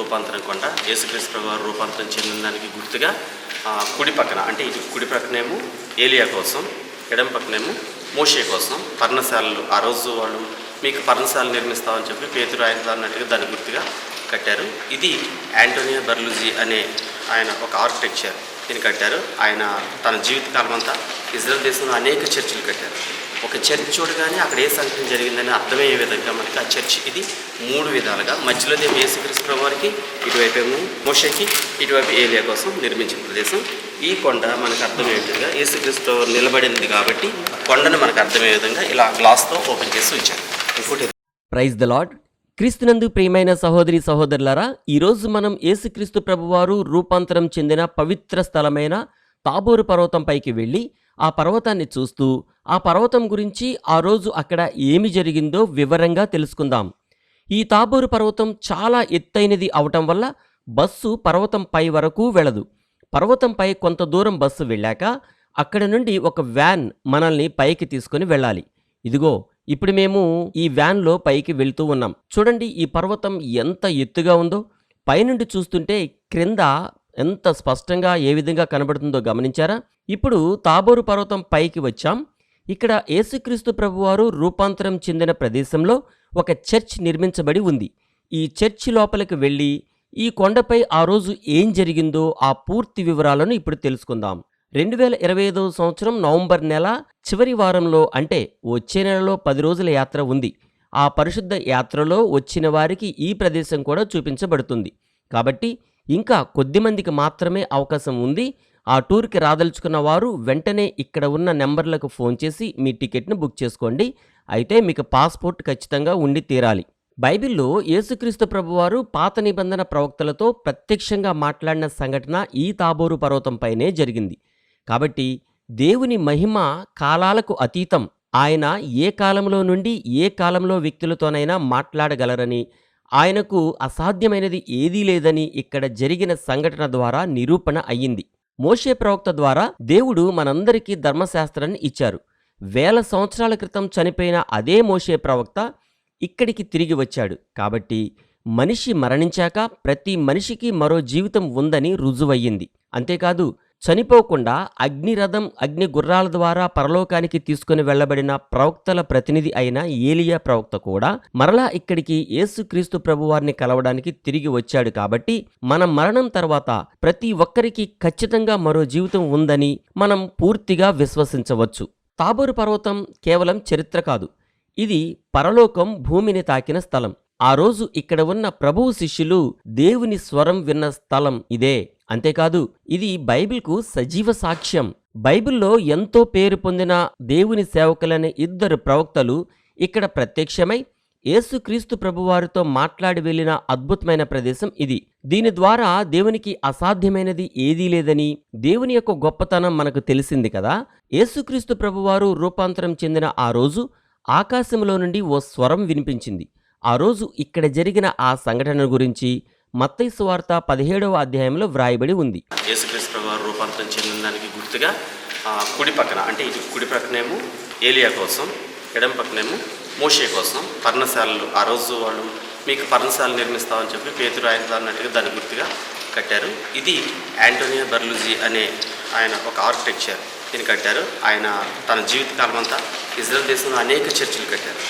రూపాంతరం కొండ యేసుక్రీస్తు ప్రభు వారు రూపాంతరం చెందిన దానికి గుర్తుగా కుడి పక్కన అంటే ఇటు కుడి పక్కనేమో ఏలియా కోసం ఎడం పక్కనేమో మోషే కోసం పర్ణశాలలు ఆ రోజు వాళ్ళు మీకు పర్ణశాలలు నిర్మిస్తామని చెప్పి పేతురు ఆయన అన్నట్టుగా దాని గుర్తుగా కట్టారు. ఇది యాంటోనియో బర్లూజీ అనే ఆయన ఒక ఆర్కిటెక్చర్ దీన్ని కట్టారు. ఆయన తన జీవితకాలం అంతా ఇజ్రాయల్ దేశంలో అనేక చర్చిలు కట్టారు. ఒక చర్చ్ చూడగానే అక్కడ ఏ సంఘటన జరిగిందని అర్థమయ్యే విధంగా మనకి ఆ చర్చ్ ఇది మూడు విధాలుగా. మధ్యలోనే యేసుక్రీస్తు ప్రభు వారికి ఇటువైపు ఏమో మోషకి ఇటువైపు ఏలియా కోసం నిర్మించిన ప్రదేశం. ఈ కొండ మనకు అర్థమయ్యే విధంగా యేసుక్రీస్తు నిలబడింది కాబట్టి కొండను మనకు అర్థమయ్యే విధంగా ఇలా గ్లాస్తో ఓపెన్ చేసి ఉంచారు. ఇంకోటి ప్రైజ్ ద లాడ్ క్రీస్తునందు ప్రియమైన సహోదరి సహోదరులారా ఈరోజు మనం యేసుక్రీస్తు ప్రభువారు రూపాంతరం చెందిన పవిత్ర స్థలమైన తాబోరు పర్వతం పైకి వెళ్ళి ఆ పర్వతాన్ని చూస్తూ ఆ పర్వతం గురించి ఆ రోజు అక్కడ ఏమి జరిగిందో వివరంగా తెలుసుకుందాం. ఈ తాబోరు పర్వతం చాలా ఎత్తైనది అవటం వల్ల బస్సు పర్వతం పై వరకు వెళ్ళదు పర్వతంపై కొంత దూరం బస్సు వెళ్ళాక అక్కడ నుండి ఒక వ్యాన్ మనల్ని పైకి తీసుకొని వెళ్ళాలి. ఇదిగో ఇప్పుడు మేము ఈ వ్యాన్లో పైకి వెళ్తూ ఉన్నాం. చూడండి ఈ పర్వతం ఎంత ఎత్తుగా ఉందో. పైనుండి చూస్తుంటే క్రింద ఎంత స్పష్టంగా ఏ విధంగా కనబడుతుందో గమనించారా? ఇప్పుడు తాబోరు పర్వతం పైకి వచ్చాం. ఇక్కడ యేసుక్రీస్తు ప్రభువారు రూపాంతరం చెందిన ప్రదేశంలో ఒక చర్చ్ నిర్మించబడి ఉంది. ఈ చర్చ్ లోపలికి వెళ్ళి ఈ కొండపై ఆ రోజు ఏం జరిగిందో ఆ పూర్తి వివరాలను ఇప్పుడు తెలుసుకుందాం. రెండు వేల ఇరవై ఐదవ సంవత్సరం నవంబర్ నెల చివరి వారంలో అంటే వచ్చే నెలలో పది రోజుల యాత్ర ఉంది. ఆ పరిశుద్ధ యాత్రలో వచ్చిన వారికి ఈ ప్రదేశం కూడా చూపించబడుతుంది. కాబట్టి ఇంకా కొద్దిమందికి మాత్రమే అవకాశం ఉంది. ఆ టూర్కి రాదలుచుకున్న వారు వెంటనే ఇక్కడ ఉన్న నెంబర్లకు ఫోన్ చేసి మీ టికెట్ను బుక్ చేసుకోండి. అయితే మీకు పాస్పోర్ట్ ఖచ్చితంగా ఉండి తీరాలి. బైబిల్లో యేసుక్రీస్తు ప్రభువారు పాత నిబంధన ప్రవక్తలతో ప్రత్యక్షంగా మాట్లాడిన సంఘటన ఈ తాబోరు పర్వతంపైనే జరిగింది. కాబట్టి దేవుని మహిమ కాలాలకు అతీతం. ఆయన ఏ కాలంలో నుండి ఏ కాలంలో వ్యక్తులతోనైనా మాట్లాడగలరని ఆయనకు అసాధ్యమైనది ఏదీ లేదని ఇక్కడ జరిగిన సంఘటన ద్వారా నిరూపణ అయ్యింది. మోషే ప్రవక్త ద్వారా దేవుడు మనందరికీ ధర్మశాస్త్రాన్ని ఇచ్చారు. వేల సంవత్సరాల క్రితం చనిపోయిన అదే మోషే ప్రవక్త ఇక్కడికి తిరిగి వచ్చాడు. కాబట్టి మనిషి మరణించాక ప్రతి మనిషికి మరో జీవితం ఉందని రుజువయ్యింది. అంతేకాదు చనిపోకుండా అగ్నిరథం అగ్ని గుర్రాల ద్వారా పరలోకానికి తీసుకుని వెళ్ళబడిన ప్రవక్తల ప్రతినిధి అయిన ఏలియా ప్రవక్త కూడా మరలా ఇక్కడికి యేసుక్రీస్తు ప్రభువారిని కలవడానికి తిరిగి వచ్చాడు కాబట్టి మన మరణం తర్వాత ప్రతి ఒక్కరికి ఖచ్చితంగా మరో జీవితం ఉందని మనం పూర్తిగా విశ్వసించవచ్చు. తాబోరు పర్వతం కేవలం చరిత్ర కాదు. ఇది పరలోకం భూమిని తాకిన స్థలం. ఆ రోజు ఇక్కడ ఉన్న ప్రభువు శిష్యులు దేవుని స్వరం విన్న స్థలం ఇదే. అంతేకాదు ఇది బైబిల్కు సజీవ సాక్ష్యం. బైబిల్లో ఎంతో పేరు పొందిన దేవుని సేవకులనే ఇద్దరు ప్రవక్తలు ఇక్కడ ప్రత్యక్షమై యేసుక్రీస్తు ప్రభువారితో మాట్లాడి వెళ్ళిన అద్భుతమైన ప్రదేశం ఇది. దీని ద్వారా దేవునికి అసాధ్యమైనది ఏదీ లేదని దేవుని యొక్క గొప్పతనం మనకు తెలిసింది కదా. యేసుక్రీస్తు ప్రభువారు రూపాంతరం చెందిన ఆ రోజు ఆకాశంలో నుండి ఓ స్వరం వినిపించింది. ఆ రోజు ఇక్కడ జరిగిన ఆ సంఘటన గురించి మత్తయి సువార్త పదిహేడవ అధ్యాయంలో వ్రాయబడి ఉంది. యేసుక్రీస్తు వారు రూపాంతరం చెందిన దానికి గుర్తుగా కుడి పక్కన అంటే ఇటు కుడి పక్కనేమో ఏలియా కోసం ఎడం పక్కనేమో మోషే కోసం పర్ణశాలలు. ఆ రోజు వాళ్ళు మీకు పర్ణశాల నిర్మిస్తామని చెప్పి పేతురు ఆయన అన్నట్టుగా దాని గుర్తుగా కట్టారు. ఇది యాంటోనియో బర్లూజీ అనే ఆయన ఒక ఆర్కిటెక్చర్ దీన్ని కట్టారు. ఆయన తన జీవితకాలం అంతా ఇజ్రాయల్ దేశంలో అనేక చర్చిలు కట్టారు.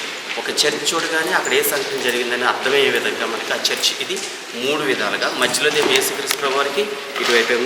ఒక చర్చ్ చూడగానే అక్కడ ఏ సంఘటన జరిగిందని అర్థమయ్యే విధంగా మనకి ఆ చర్చ్ ఇది. మూడు విధాలుగా. మధ్యలోదేమో యేసుక్రీస్తు వారికి ఇటువైపు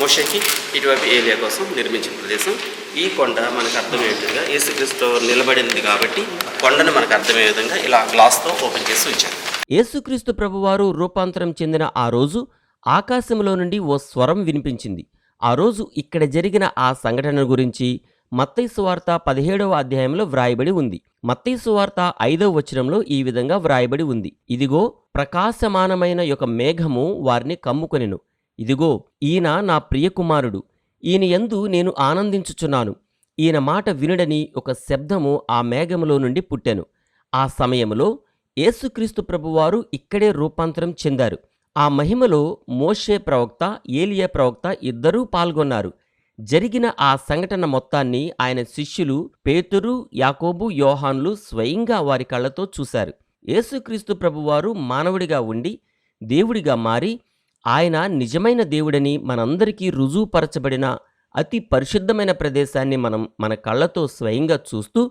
మోషకి ఇటువైపు ఏలియా కోసం నిర్మించిన ప్రదేశం. ఈ కొండ మనకు అర్థమయ్యే విధంగా యేసుక్రీస్తు నిలబడింది కాబట్టి కొండను మనకు అర్థమయ్యే విధంగా ఇలా గ్లాస్తో ఓపెన్ చేసి ఉంచారు. యేసుక్రీస్తు ప్రభువారు రూపాంతరం చెందిన ఆ రోజు ఆకాశంలో నుండి ఓ స్వరం వినిపించింది. ఆ రోజు ఇక్కడ జరిగిన ఆ సంఘటన గురించి మత్తైసు సువార్త పదిహేడవ అధ్యాయంలో వ్రాయబడి ఉంది. మత్తైసు సువార్త ఐదవ వచనంలో ఈ విధంగా వ్రాయబడి ఉంది. ఇదిగో ప్రకాశమానమైన యొక్క మేఘము వారిని కమ్ముకొనెను. ఇదిగో ఈయన నా ప్రియకుమారుడు. ఈయన యందు నేను ఆనందించుచున్నాను. ఈయన మాట వినుడని ఒక శబ్దము ఆ మేఘములో నుండి పుట్టెను. ఆ సమయంలో యేసుక్రీస్తు ప్రభువారు ఇక్కడే రూపాంతరం చెందారు. ఆ మహిమలో మోషే ప్రవక్త ఏలియా ప్రవక్త ఇద్దరూ పాల్గొన్నారు. జరిగిన ఆ సంఘటన మొత్తాన్ని ఆయన శిష్యులు పేతురు యాకోబు యోహాన్లు స్వయంగా వారి కళ్ళతో చూశారు. యేసుక్రీస్తు ప్రభువారు మానవుడిగా ఉండి దేవుడిగా మారి ఆయన నిజమైన దేవుడని మనందరికీ రుజువుపరచబడిన అతి పరిశుద్ధమైన ప్రదేశాన్ని మనం మన కళ్ళతో స్వయంగా చూస్తూ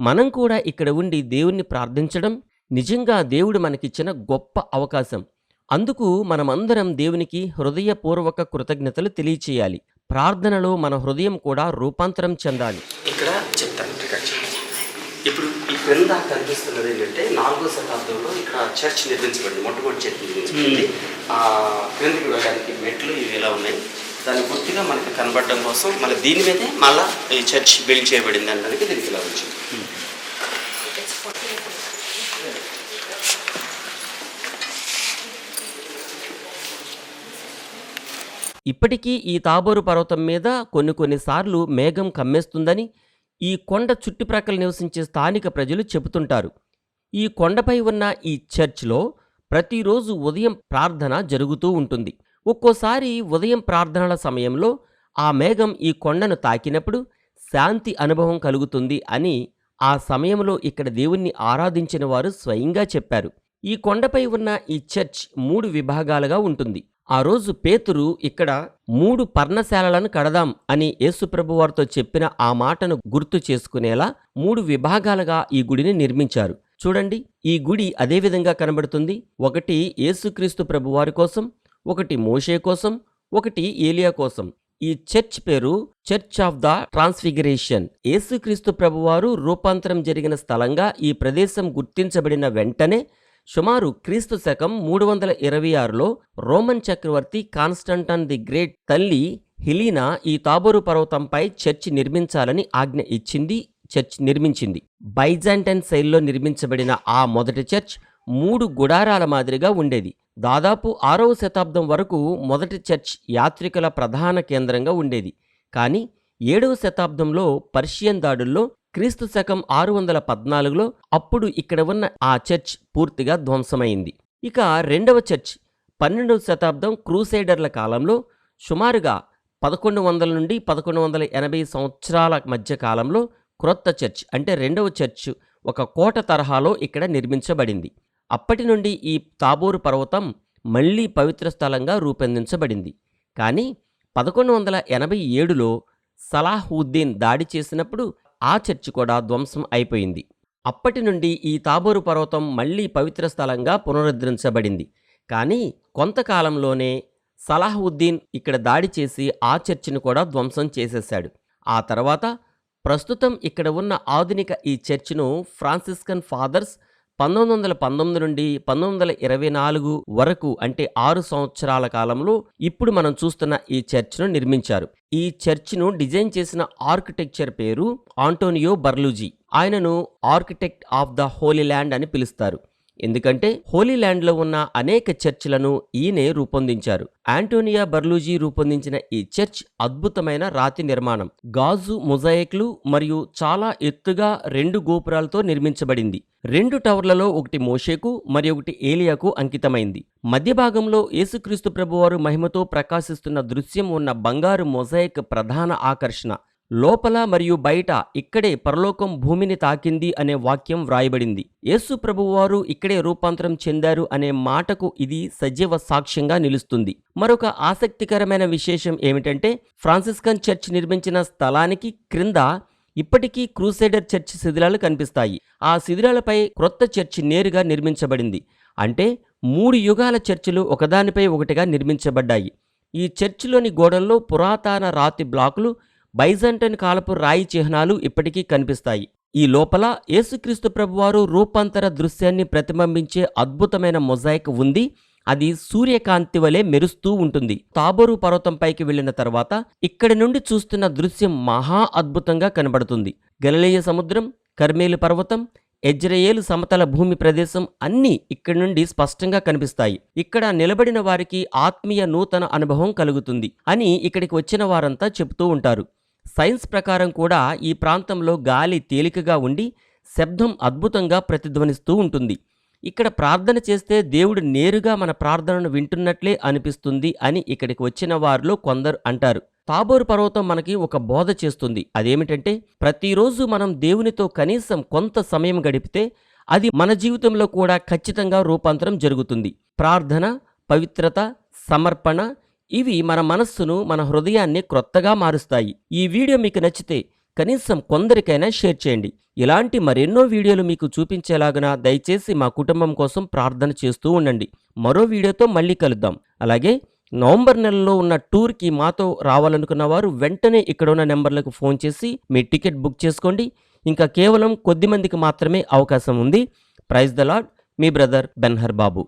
మనం కూడా ఇక్కడ ఉండి దేవుణ్ణి ప్రార్థించడం నిజంగా దేవుడు మనకిచ్చిన గొప్ప అవకాశం. అందుకు మనమందరం దేవునికి హృదయపూర్వక కృతజ్ఞతలు తెలియచేయాలి. ప్రార్థనలో మన హృదయం కూడా రూపాంతరం చెందాలి. ఇక్కడ చెప్తాను ఇప్పుడు ఈ క్రింద కనిపిస్తున్నది ఏంటంటే నాలుగో శతాబ్దంలో ఇక్కడ చర్చ్ నిర్మించబడింది మొట్టమొదటి చర్చ్ నిర్మించబడింది. ఆ వెళ్ళడానికి మెట్లు ఇవి ఇలా ఉన్నాయి? దాని పూర్తిగా మనకి కనబడడం కోసం మళ్ళీ దీని మీదే మళ్ళీ ఈ చర్చ్ బిల్డ్ చేయబడింది అనడానికి దీనికి ఇలా వచ్చింది. ఇప్పటికీ ఈ తాబోరు పర్వతం మీద కొన్ని కొన్నిసార్లు మేఘం కమ్మేస్తుందని ఈ కొండ చుట్టుప్రక్కల నివసించే స్థానిక ప్రజలు చెబుతుంటారు. ఈ కొండపై ఉన్న ఈ చర్చ్లో ప్రతిరోజు ఉదయం ప్రార్థన జరుగుతూ ఉంటుంది. ఒక్కోసారి ఉదయం ప్రార్థనల సమయంలో ఆ మేఘం ఈ కొండను తాకినప్పుడు శాంతి అనుభవం కలుగుతుంది అని ఆ సమయంలో ఇక్కడ దేవుణ్ణి ఆరాధించిన వారు స్వయంగా చెప్పారు. ఈ కొండపై ఉన్న ఈ చర్చ్ మూడు విభాగాలుగా ఉంటుంది. ఆ రోజు పేతురు ఇక్కడ మూడు పర్ణశాలలను కడదాం అని యేసుప్రభు వారితో చెప్పిన ఆ మాటను గుర్తు చేసుకునేలా మూడు విభాగాలుగా ఈ గుడిని నిర్మించారు. చూడండి ఈ గుడి అదే విధంగా కనబడుతుంది. ఒకటి యేసుక్రీస్తు ప్రభువారి కోసం ఒకటి మోషే కోసం ఒకటి ఏలియా కోసం. ఈ చర్చ్ పేరు చర్చ్ ఆఫ్ ద ట్రాన్స్ఫిగరేషన్. యేసుక్రీస్తు ప్రభువారు రూపాంతరం జరిగిన స్థలంగా ఈ ప్రదేశం గుర్తించబడిన వెంటనే సుమారు క్రీస్తు శకం మూడు వందల ఇరవై ఆరులో రోమన్ చక్రవర్తి కాన్స్టంటన్ ది గ్రేట్ తల్లి హిలీనా ఈ తాబోరు పర్వతంపై చర్చి నిర్మించాలని ఆజ్ఞ ఇచ్చింది చర్చ్ నిర్మించింది. బైజాంటైన్ శైలిలో నిర్మించబడిన ఆ మొదటి చర్చ్ మూడు గుడారాల మాదిరిగా ఉండేది. దాదాపు ఆరవ శతాబ్దం వరకు మొదటి చర్చ్ యాత్రికుల ప్రధాన కేంద్రంగా ఉండేది. కానీ ఏడవ శతాబ్దంలో పర్షియన్ దాడుల్లో క్రీస్తు శకం ఆరు వందల పద్నాలుగులో అప్పుడు ఇక్కడ ఉన్న ఆ చర్చ్ పూర్తిగా ధ్వంసమైంది. ఇక రెండవ చర్చ్ పన్నెండవ శతాబ్దం క్రూసైడర్ల కాలంలో సుమారుగా పదకొండు వందల నుండి పదకొండు వందల ఎనభై సంవత్సరాల మధ్య కాలంలో క్రొత్త చర్చ్ అంటే రెండవ చర్చ్ ఒక కోట తరహాలో ఇక్కడ నిర్మించబడింది. అప్పటి నుండి ఈ తాబోరు పర్వతం మళ్ళీ పవిత్ర స్థలంగా రూపొందించబడింది. కానీ పదకొండు వందల ఎనభై ఏడులో సలాహుద్దీన్ దాడి చేసినప్పుడు ఆ చర్చి కూడా ధ్వంసం అయిపోయింది. అప్పటి నుండి ఈ తాబోరు పర్వతం మళ్ళీ పవిత్ర స్థలంగా పునరుద్ధరించబడింది. కానీ కొంతకాలంలోనే సలాహుద్దీన్ ఇక్కడ దాడి చేసి ఆ చర్చిని కూడా ధ్వంసం చేసేశాడు. ఆ తర్వాత ప్రస్తుతం ఇక్కడ ఉన్న ఆధునిక ఈ చర్చిను ఫ్రాన్సిస్కన్ ఫాదర్స్ పంతొమ్మిది వందల పంతొమ్మిది నుండి పంతొమ్మిది వందల ఇరవై నాలుగు వరకు అంటే ఆరు సంవత్సరాల కాలంలో ఇప్పుడు మనం చూస్తున్న ఈ చర్చ్ను నిర్మించారు. ఈ చర్చ్ను డిజైన్ చేసిన ఆర్కిటెక్చర్ పేరు ఆంటోనియో బర్లూజీ. ఆయనను architect of the holy land అని పిలుస్తారు. ఎందుకంటే హోలీ ల్యాండ్లో ఉన్న అనేక చర్చ్లను ఈయనే రూపొందించారు. ఆంటోనియా బర్లూజీ రూపొందించిన ఈ చర్చ్ అద్భుతమైన రాతి నిర్మాణం. గాజు మొజాయిక్లు మరియు చాలా ఎత్తుగా రెండు గోపురాలతో నిర్మించబడింది. రెండు టవర్లలో ఒకటి మోషేకు మరి ఒకటి ఏలియాకు అంకితమైంది. మధ్య భాగంలో యేసుక్రీస్తు ప్రభువారు మహిమతో ప్రకాశిస్తున్న దృశ్యం ఉన్న బంగారు మొజాయిక్ ప్రధాన ఆకర్షణ. లోపల మరియు బయట ఇక్కడే పరలోకం భూమిని తాకింది అనే వాక్యం వ్రాయబడింది. యేసు ప్రభువారు ఇక్కడే రూపాంతరం చెందారు అనే మాటకు ఇది సజీవ సాక్ష్యంగా నిలుస్తుంది. మరొక ఆసక్తికరమైన విశేషం ఏమిటంటే ఫ్రాన్సిస్కన్ చర్చ్ నిర్మించిన స్థలానికి క్రింద ఇప్పటికీ క్రూసైడర్ చర్చ్ శిథిలాలు కనిపిస్తాయి. ఆ శిథిలాలపై క్రొత్త చర్చి నేరుగా నిర్మించబడింది. అంటే మూడు యుగాల చర్చిలు ఒకదానిపై ఒకటిగా నిర్మించబడ్డాయి. ఈ చర్చిలోని గోడల్లో పురాతన రాతి బ్లాకులు బైజంటన్ కాలపు రాయి చిహ్నాలు ఇప్పటికీ కనిపిస్తాయి. ఈ లోపల యేసుక్రీస్తు ప్రభువారు రూపాంతర దృశ్యాన్ని ప్రతిబింబించే అద్భుతమైన మొజాయిక్ ఉంది. అది సూర్యకాంతి వలె మెరుస్తూ ఉంటుంది. తాబోరు పర్వతంపైకి వెళ్ళిన తర్వాత ఇక్కడి నుండి చూస్తున్న దృశ్యం మహా అద్భుతంగా కనబడుతుంది. గలలేయ సముద్రం కర్మేలు పర్వతం ఎజ్రయేలు సమతల భూమి ప్రదేశం అన్నీ ఇక్కడి నుండి స్పష్టంగా కనిపిస్తాయి. ఇక్కడ నిలబడిన వారికి ఆత్మీయ నూతన అనుభవం కలుగుతుంది అని ఇక్కడికి వచ్చిన వారంతా చెబుతూ ఉంటారు. సైన్స్ ప్రకారం కూడా ఈ ప్రాంతంలో గాలి తేలికగా ఉండి శబ్దం అద్భుతంగా ప్రతిధ్వనిస్తూ ఉంటుంది. ఇక్కడ ప్రార్థన చేస్తే దేవుడు నేరుగా మన ప్రార్థనను వింటున్నట్లే అనిపిస్తుంది అని ఇక్కడికి వచ్చిన వారిలో కొందరు అంటారు. తాబోరు పర్వతం మనకి ఒక బోధ చేస్తుంది. అదేమిటంటే ప్రతిరోజు మనం దేవునితో కనీసం కొంత సమయం గడిపితే అది మన జీవితంలో కూడా ఖచ్చితంగా రూపాంతరం జరుగుతుంది. ప్రార్థన పవిత్రత సమర్పణ ఇవి మన మనస్సును మన హృదయాన్ని క్రొత్తగా మారుస్తాయి. ఈ వీడియో మీకు నచ్చితే కనీసం కొందరికైనా షేర్ చేయండి. ఇలాంటి మరెన్నో వీడియోలు మీకు చూపించేలాగున దయచేసి మా కుటుంబం కోసం ప్రార్థన చేస్తూ ఉండండి. మరో వీడియోతో మళ్ళీ కలుద్దాం. అలాగే నవంబర్ నెలలో ఉన్న టూర్కి మాతో రావాలనుకున్న వారు వెంటనే ఇక్కడ ఉన్న నెంబర్లకు ఫోన్ చేసి మీ టికెట్ బుక్ చేసుకోండి. ఇంకా కేవలం కొద్ది మందికి మాత్రమే అవకాశం ఉంది. ప్రైజ్ ద లాడ్ మీ బ్రదర్ బెన్హర్ బాబు